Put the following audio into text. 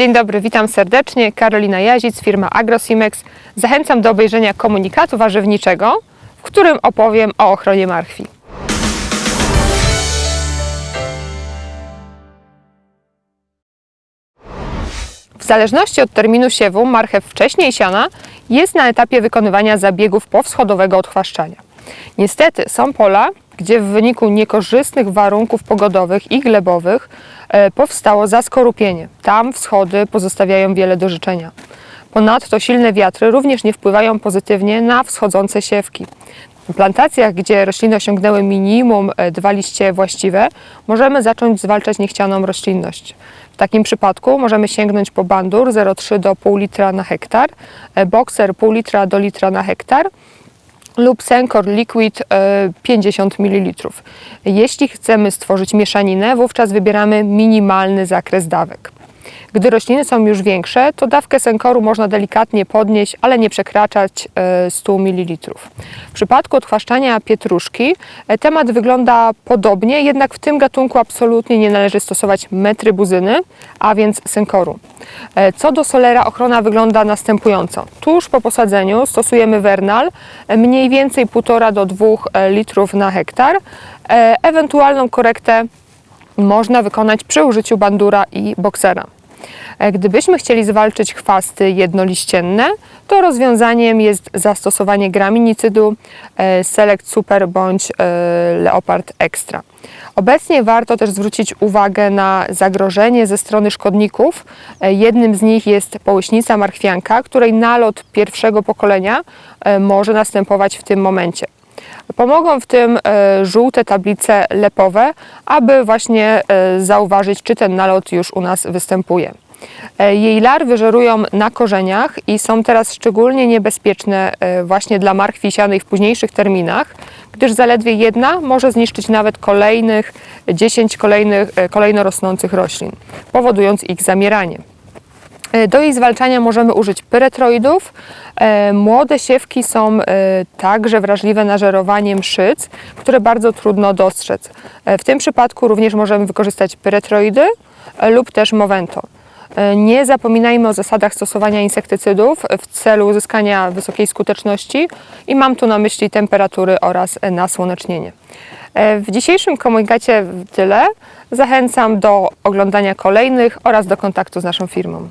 Dzień dobry, witam serdecznie. Karolina Jazic, firma AgroSimex. Zachęcam do obejrzenia komunikatu warzywniczego, w którym opowiem o ochronie marchwi. W zależności od terminu siewu, marchew wcześniej siana jest na etapie wykonywania zabiegów powschodowego odchwaszczania. Niestety są pola, gdzie w wyniku niekorzystnych warunków pogodowych i glebowych e, powstało zaskorupienie. Tam wschody pozostawiają wiele do życzenia. Ponadto silne wiatry również nie wpływają pozytywnie na wschodzące siewki. W plantacjach, gdzie rośliny osiągnęły minimum e, dwa liście właściwe, możemy zacząć zwalczać niechcianą roślinność. W takim przypadku możemy sięgnąć po bandur 0,3 do pół litra na hektar, e, bokser pół litra do litra na hektar lub Sencor Liquid e, 50 ml. Jeśli chcemy stworzyć mieszaninę, wówczas wybieramy minimalny zakres dawek. Gdy rośliny są już większe, to dawkę senkoru można delikatnie podnieść, ale nie przekraczać e, 100 ml. W przypadku odchwaszczania pietruszki e, temat wygląda podobnie, jednak w tym gatunku absolutnie nie należy stosować metrybuzyny, a więc senkoru. E, Co do solera, ochrona wygląda następująco. Tuż po posadzeniu stosujemy Vernal, e, mniej więcej 1,5 do 2 litrów na hektar. E, Ewentualną korektę można wykonać przy użyciu bandura i boksera. E, Gdybyśmy chcieli zwalczyć chwasty jednoliścienne, to rozwiązaniem jest zastosowanie graminicydu e, Select Super bądź e, Leopard Extra. Obecnie warto też zwrócić uwagę na zagrożenie ze strony szkodników. Jednym z nich jest połyśnica marchwianka, której nalot pierwszego pokolenia może następować w tym momencie. Pomogą w tym żółte tablice lepowe, aby właśnie zauważyć, czy ten nalot już u nas występuje. E, Jej larwy żerują na korzeniach i są teraz szczególnie niebezpieczne e, właśnie dla marchwi sianej w późniejszych terminach, gdyż zaledwie jedna może zniszczyć nawet kolejnych 10 kolejnych, e, kolejno rosnących roślin, powodując ich zamieranie. Do jej zwalczania możemy użyć pyretroidów. Młode siewki są także wrażliwe na żerowanie mszyc, które bardzo trudno dostrzec. W tym przypadku również możemy wykorzystać pyretroidy lub też Movento. E, Nie zapominajmy o zasadach stosowania insektycydów w celu uzyskania wysokiej skuteczności i mam tu na myśli temperatury oraz nasłonecznienie. E, W dzisiejszym komunikacie tyle. Zachęcam do oglądania kolejnych oraz do kontaktu z naszą firmą.